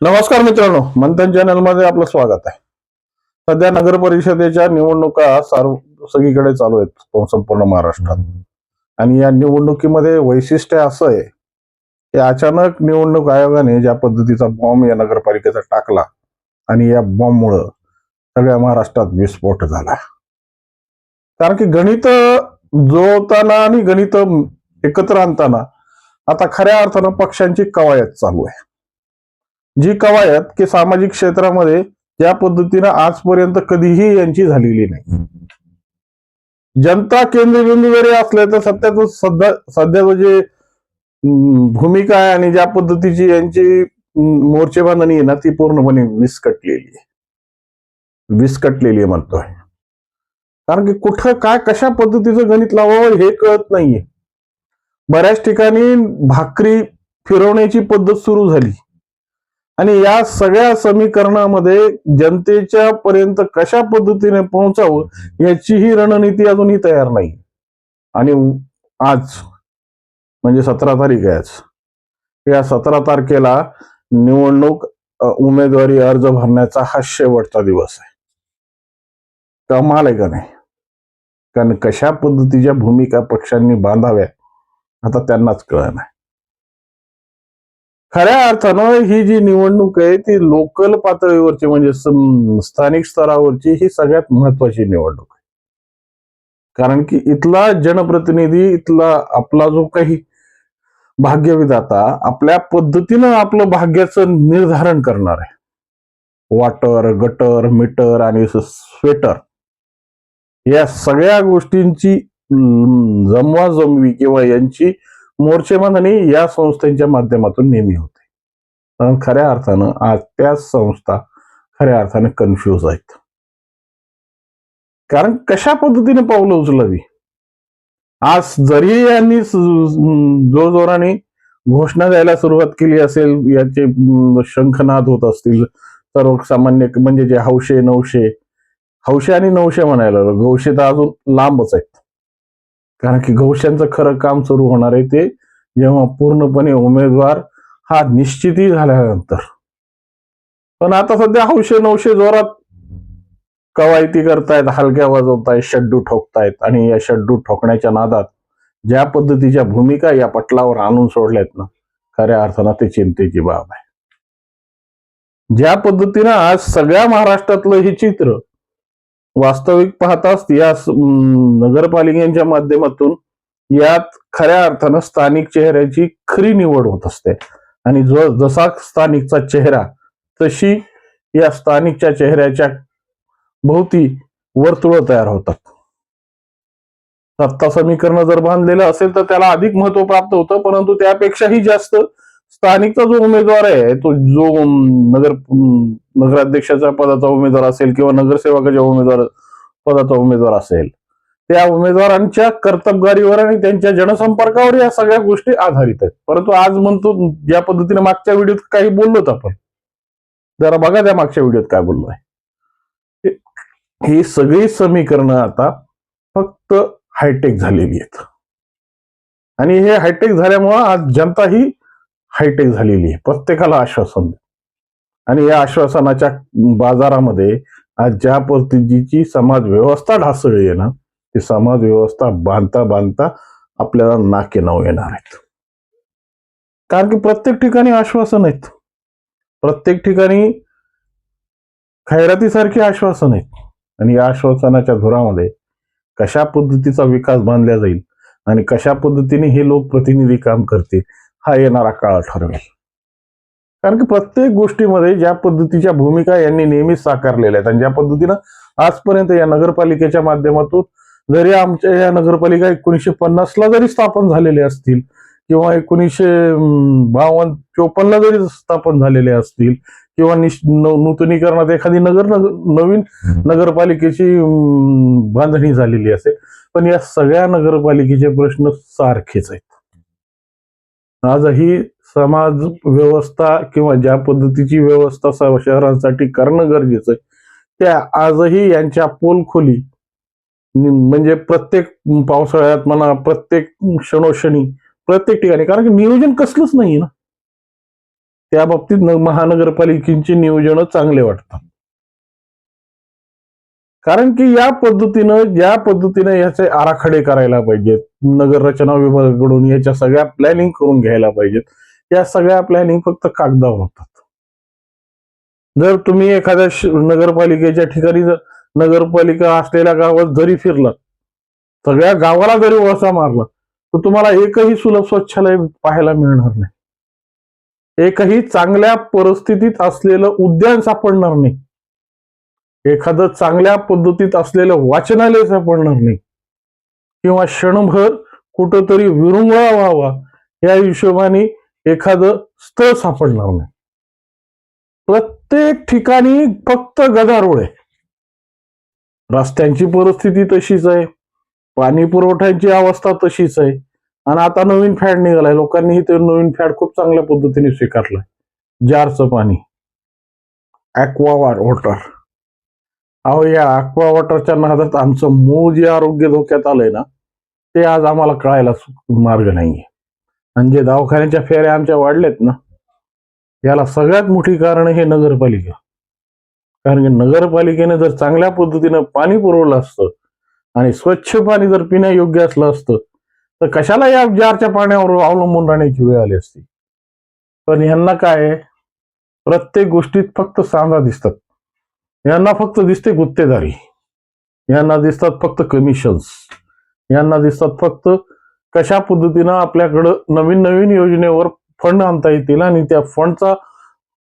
नमस्कार मित्रांनो मंथन चॅनलमध्ये आपलं स्वागत आहे. सध्या नगर परिषदेच्या निवडणुका सर्व सगळीकडे चालू आहेत संपूर्ण महाराष्ट्रात. आणि या निवडणुकीमध्ये वैशिष्ट्य असं आहे की अचानक निवडणूक आयोगाने ज्या पद्धतीचा बॉम्ब या नगरपालिकेचा टाकला आणि या बॉम्बमुळं सगळ्या महाराष्ट्रात विस्फोट झाला. कारण की गणित जुळवताना आणि गणित एकत्र आणताना आता खऱ्या अर्थानं पक्षांची कवायत चालू आहे. जी कवायत की सामाजिक क्षेत्रामध्ये ज्या पद्धतीनं आजपर्यंत कधीही यांची झालेली नाही. जनता केंद्रबिंदू जरी असले तर सध्याच सध्या सध्याचं जे भूमिका आहे आणि ज्या पद्धतीची यांची अं, मोर्चेबांधणी आहे ना ती पूर्णपणे विस्कटलेली आहे. विस्कटलेली आहे म्हणतोय. कारण की कुठं काय कशा पद्धतीचं गणित लावावं हे कळत नाहीये. बऱ्याच ठिकाणी भाकरी फिरवण्याची पद्धत सुरू झाली. आणि या सगळ्या समीकरणामध्ये जनतेच्या पर्यंत कशा पद्धतीने पोहोचावं याचीही रणनीती अजूनही तयार नाही. आणि आज म्हणजे सतरा तारीख आहे आज. या सतरा तारखेला निवडणूक उमेदवारी अर्ज भरण्याचा हा शेवटचा दिवस आहे. कमाल आहे का नाही? कारण कशा पद्धतीच्या भूमिका पक्षांनी बांधाव्या आता त्यांनाच कळ नाही खऱ्या अर्थानं ही जी निवडणूक आहे ती लोकल पातळीवरची म्हणजे स्थानिक स्तरावरची ही सगळ्यात महत्वाची निवडणूक आहे. कारण की इथला जनप्रतिनिधी इथला आपला जो काही भाग्यविधाता आपल्या पद्धतीनं आपलं भाग्याचं निर्धारण करणार आहे. वॉटर गटर मीटर आणि स्वेटर या सगळ्या गोष्टींची जमवाजमवी किंवा यांची मोर्चेबांधणी या संस्थांच्या माध्यमातून नेहमी होते. कारण खऱ्या अर्थानं आज त्या संस्था खऱ्या अर्थाने कन्फ्यूज आहेत. कारण कशा पद्धतीने पावलं उचलावी? आज जरी यांनी जोरजोराने घोषणा द्यायला सुरुवात केली असेल याचे शंखनाद होत असतील सर्वसामान्य म्हणजे जे हौशे नऊशे हौशे आणि नऊशे म्हणायला गौशे तर अजून लांबच आहेत. कारण की गौशांचं खरं काम सुरू होणार आहे ते जेव्हा पूर्णपणे उमेदवार हा निश्चिती झाल्यानंतर. पण आता सध्या हौशे नऊशे जोरात कवायती करतायत हलक्या वाजवतायत शड्डू ठोकतायत आणि या शड्डू ठोकण्याच्या नादात ज्या पद्धतीच्या भूमिका या पटलावर आणून सोडल्यात ना खऱ्या अर्थानं ते चिंतेची बाब आहे. ज्या पद्धतीनं आज सगळ्या महाराष्ट्रातलं हे चित्र वास्तविक पाहताच या नगरपालिकेच्या माध्यमातून यात खऱ्या अर्थानं स्थानिक चेहऱ्याची खरी निवड होत असते. आणि जो जसा स्थानिकचा चेहरा तशी या स्थानिकच्या चेहऱ्याच्या भोवती वर्तुळ तयार होतात. सत्ता समीकरण जर बांधलेलं असेल तर त्याला अधिक महत्त्व प्राप्त होतं परंतु त्यापेक्षाही जास्त स्थानिकचा जो उमेदवार आहे तो जो नगर नगराध्यक्षाच्या पदाचा उमेदवार असेल किंवा नगरसेवकाच्या उमेदवार पदाचा उमेदवार असेल त्या उमेदवारांच्या कर्तबगारीवर आणि त्यांच्या जनसंपर्कावर या सगळ्या गोष्टी आधारित आहेत. परंतु आज म्हणतो ज्या पद्धतीने मागच्या व्हिडिओत काही बोललोत आपण जरा बघा त्या मागच्या व्हिडिओत काय बोललो आहे. ही सगळी समीकरणं आता फक्त हायटेक झालेली आहेत. आणि हे हायटेक झाल्यामुळं आज जनता ही हायटेक झालेली आहे. प्रत्येकाला आश्वासन आणि या आश्वासनाच्या बाजारामध्ये आज ज्या पद्धतीची समाज व्यवस्था ढासळली आहे ना ती समाज व्यवस्था बांधता बांधता आपल्याला नाके नाव येणार आहेत. कारण की प्रत्येक ठिकाणी आश्वासन आहेत. प्रत्येक ठिकाणी खैरातीसारखी आश्वासन आहेत. आणि या आश्वासनाच्या धुरामध्ये कशा पद्धतीचा विकास बांधला जाईल आणि कशा पद्धतीने हे लोकप्रतिनिधी काम करतील हा येणारा काळ ठरवेल. कारण की प्रत्येक गोष्टीमध्ये ज्या पद्धतीच्या भूमिका यांनी नेहमीच साकारलेल्या आहेत आणि ज्या पद्धतीनं आजपर्यंत या नगरपालिकेच्या माध्यमातून जरी आमच्या या नगरपालिका एकोणीसशे पन्नासला जरी स्थापन झालेले असतील किंवा एकोणीसशे बावन्न चोपन्नला जरी स्थापन झालेले असतील किंवा निश- नूतनीकरणात एखादी नगर नवीन नगरपालिकेची बांधणी झालेली असेल. पण या सगळ्या नगरपालिकेचे प्रश्न सारखेच आहेत. आजही समाज व्यवस्था किंवा ज्या पद्धतीची व्यवस्था शहरांसाठी करणं गरजेचं आहे त्या आजही यांच्या पोलखोली म्हणजे प्रत्येक पावसाळ्यात म्हणा प्रत्येक क्षणोक्षणी प्रत्येक ठिकाणी कारण की नियोजन कसलंच नाही ना. त्या बाबतीत महानगरपालिकेचे नियोजन चांगले वाटतात. कारण की या पद्धतीनं ज्या पद्धतीनं याचे आराखडे करायला पाहिजेत. नगर रचना विभागाकडून याच्या सगळ्या प्लॅनिंग करून घ्यायला पाहिजेत. या सगळ्या प्लॅनिंग फक्त कागदावर होतात. जर तुम्ही एखाद्या नगरपालिकेच्या ठिकाणी जर नगरपालिका असलेल्या गावात जरी फिरलात सगळ्या गावाला जरी वळसा मारला तर तुम्हाला एकही सुलभ स्वच्छालय पाहायला मिळणार नाही. एकही चांगल्या परिस्थितीत असलेलं उद्यान सापडणार नाही. एखादं चांगल्या पद्धतीत असलेलं वाचनालय सापडणार नाही किंवा क्षणभर कुठंतरी विरंगुळा व्हावा या हिशोबाने एखादं स्थळ सापडणार नाही. प्रत्येक ठिकाणी फक्त गदारोळ आहे. रस्त्यांची परिस्थिती तशीच आहे. पाणी पुरवठ्याची अवस्था तशीच आहे. आणि आता नवीन फॅड निघालाय. लोकांनी ते नवीन फॅड खूप चांगल्या पद्धतीने स्वीकारलाय. जारचं पाणी. ॲक्वा वॉटर अहो या अक्वा वॉटरच्या नादात आमचं मूळ जे आरोग्य धोक्यात आलंय ना ते आज आम्हाला कळायला मार्ग नाहीये. आणि जे दवाखान्याच्या फेऱ्या आमच्या वाढलेत ना याला सगळ्यात मोठी कारण हे नगरपालिका. कारण की नगरपालिकेने जर चांगल्या पद्धतीनं पाणी पुरवलं असतं आणि स्वच्छ पाणी जर पिण्यायोग्य असलं असतं तर कशाला या जारच्या पाण्यावर अवलंबून राहण्याची वेळ आली असती? पण यांना काय आहे? प्रत्येक गोष्टीत फक्त सांधा दिसतात. यांना फक्त दिसते गुत्तेदारी. यांना दिसतात फक्त कमिशन्स यांना दिसतात फक्त कशा पद्धतीनं आपल्याकडं नवीन नवीन योजनेवर फंड आणता येतील आणि त्या फंडचा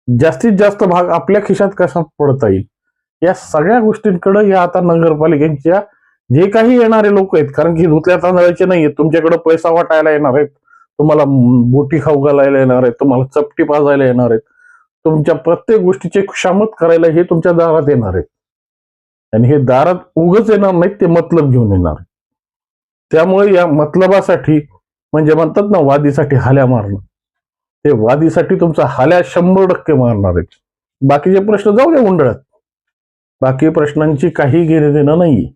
जास्तीत जास्त भाग आपल्या खिशात कसा पडता येईल? या सगळ्या गोष्टींकडे या आता नगरपालिकेच्या जे काही येणारे लोक आहेत कारण की धुतल्या तांदळाचे नाही आहेत तुमच्याकडे पैसा वाटायला येणार आहेत तुम्हाला बोटी खाऊ घालायला येणार आहेत तुम्हाला चपटी पाजायला येणार आहेत तुमच्या प्रत्येक गोष्टीचे क्षमत करायला हे तुमच्या दारात येणार आहेत. आणि हे दारात उगच येणार नाहीत ते मतलब घेऊन येणार त्यामुळे या मतलबासाठी म्हणजे म्हणतात ना वादीसाठी हाल्या मारणं. ते वादीसाठी तुमचा हाल्या शंभर टक्के मारणार आहेत. बाकीचे प्रश्न जाऊ द्या गोंधळात बाकी प्रश्नांची काही घेणे देणं नाहीये.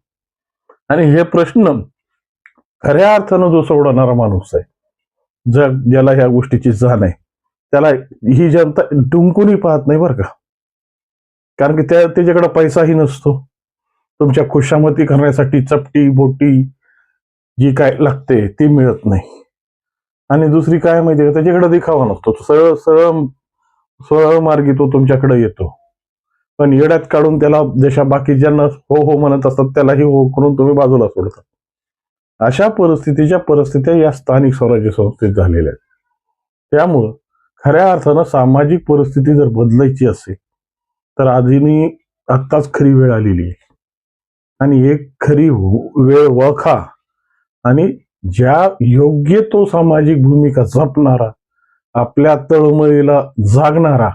आणि हे प्रश्न खऱ्या अर्थानं जो सोडवणारा माणूस आहे जग ज्याला ह्या गोष्टीची जाण आहे त्याला ही जनता डुंकूनही पाहत नाही बरं का. कारण की त्या त्याच्याकडे पैसाही नसतो. तुमच्या खुशामती करण्यासाठी चपटी बोटी जी काय लागते ती मिळत नाही. आणि दुसरी काय माहिती का? त्याच्याकडे दिखावा नसतो. तो सरळ सरळ सरळ मार्गी तो तुमच्याकडे येतो. पण येड्यात काढून त्याला जशा बाकीच्यांना हो हो म्हणत असतात त्यालाही हो करून तुम्ही बाजूला सोडतात अशा परिस्थितीच्या परिस्थित्या या स्थानिक स्वराज्य संस्थेत झालेल्या आहेत. त्यामुळं खऱ्या अर्थानं सामाजिक परिस्थिती जर बदलायची असेल तर आधीनी आत्ताच खरी वेळ आलेली आहे. आणि एक खरी वेळ ओळखा आणि ज्या योग्य तो सामाजिक भूमिका जपणारा आपल्या तळमळीला जागणारा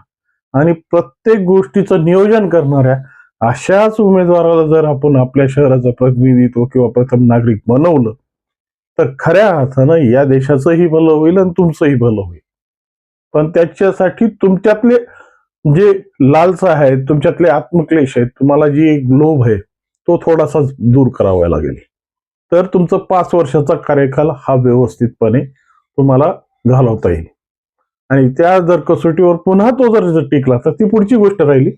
आणि प्रत्येक गोष्टीचं नियोजन करणाऱ्या अशाच उमेदवाराला जर आपण आपल्या शहराचं प्रतिनिधित्व किंवा प्रथम नागरिक बनवलं तर खऱ्या अर्थानं या देशाचंही भलं होईल आणि तुमचंही भलं होईल. पण त्याच्यासाठी तुमच्यातले जे लालसा आहे तुमच्यातले आत्मक्लेश आहेत तुम्हाला जी एक लोभ आहे तो थोडासा दूर करावा लागेल. तर तुमचं पाच वर्षाचा कार्यकाल हा व्यवस्थितपणे तुम्हाला घालवता येईल. आणि त्या जर कसोटीवर पुन्हा तो जर जर टिकला तर ती पुढची गोष्ट राहिली.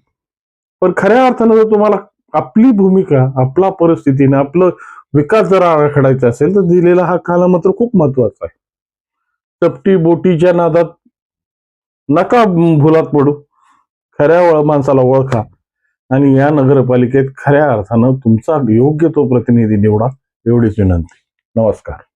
पण खऱ्या अर्थानं जर तुम्हाला आपली भूमिका आपला परिस्थितीने आपलं विकास जर आराखडायचा असेल तर दिलेला हा कालमात्र खूप महत्त्वाचा आहे. चपटी बोटीच्या नादात नका भुलात पडू. खऱ्या माणसाला ओळखा. आणि या नगरपालिकेत खऱ्या अर्थानं तुमचा योग्य तो प्रतिनिधी निवडा एवढीच विनंती. नमस्कार.